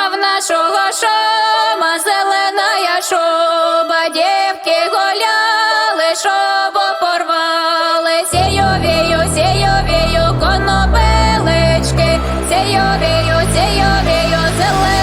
а в нашого шома зелена шоба, дівки голяли, шобо порвали, сію вію, сію вію, конопелички, сію вію, сію зелена.